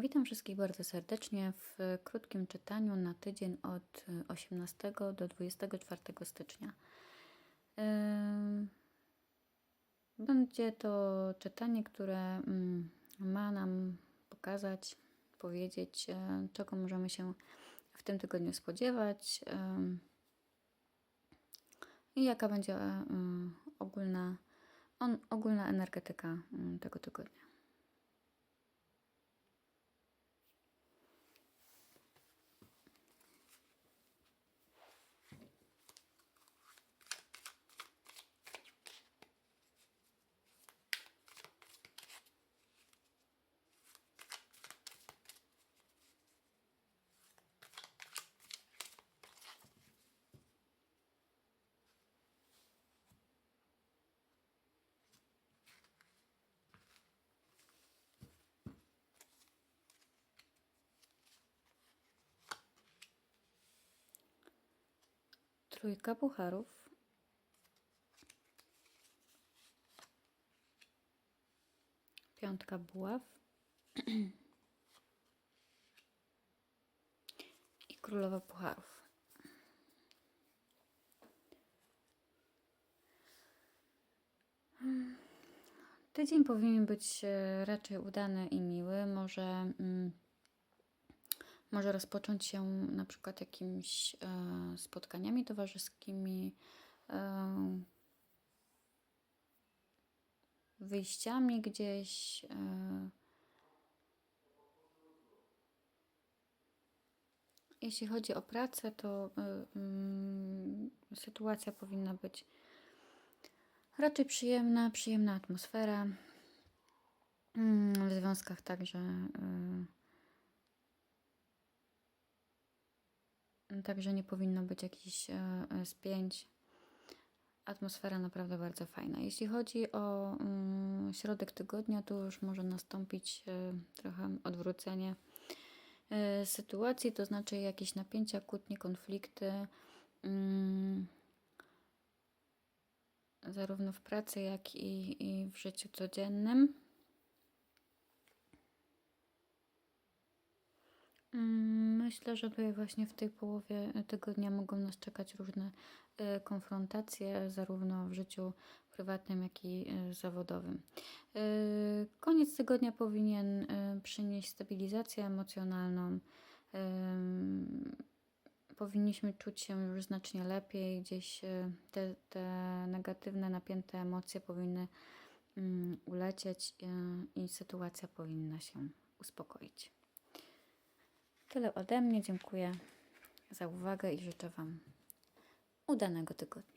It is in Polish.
Witam wszystkich bardzo serdecznie w krótkim czytaniu na tydzień od 18 do 24 stycznia. Będzie to czytanie, które mm, ma nam pokazać, powiedzieć, e, czego możemy się w tym tygodniu spodziewać i jaka będzie e, ogólna, ogólna energetyka mm, tego tygodnia. Trójka pucharów. Piątka buław. I królowa pucharów. Tydzień powinien być e, raczej udany i miły. Może, mm, może rozpocząć się na przykład jakimiś e, spotkaniami towarzyskimi, e, wyjściami gdzieś. E, jeśli chodzi o pracę, to e, mm, sytuacja powinna być raczej przyjemna, przyjemna atmosfera. Mm, W związkach także. y, Także nie powinno być jakichś e, e, spięć. Atmosfera naprawdę bardzo fajna. Jeśli chodzi o mm, środek tygodnia, to już może nastąpić e, trochę odwrócenie sytuacji, to znaczy jakieś napięcia, kłótnie, konflikty. mm, zarówno w pracy, jak i, i w życiu codziennym. Mm, Myślę, że właśnie w tej połowie tygodnia mogą nas czekać różne e, konfrontacje, zarówno w życiu prywatnym, jak i e, zawodowym. E, Koniec tygodnia powinien przynieść stabilizację emocjonalną. Em, Powinniśmy czuć się już znacznie lepiej, gdzieś te, te negatywne, napięte emocje powinny mm, ulecieć i sytuacja powinna się uspokoić. Tyle ode mnie. Dziękuję za uwagę i życzę Wam udanego tygodnia.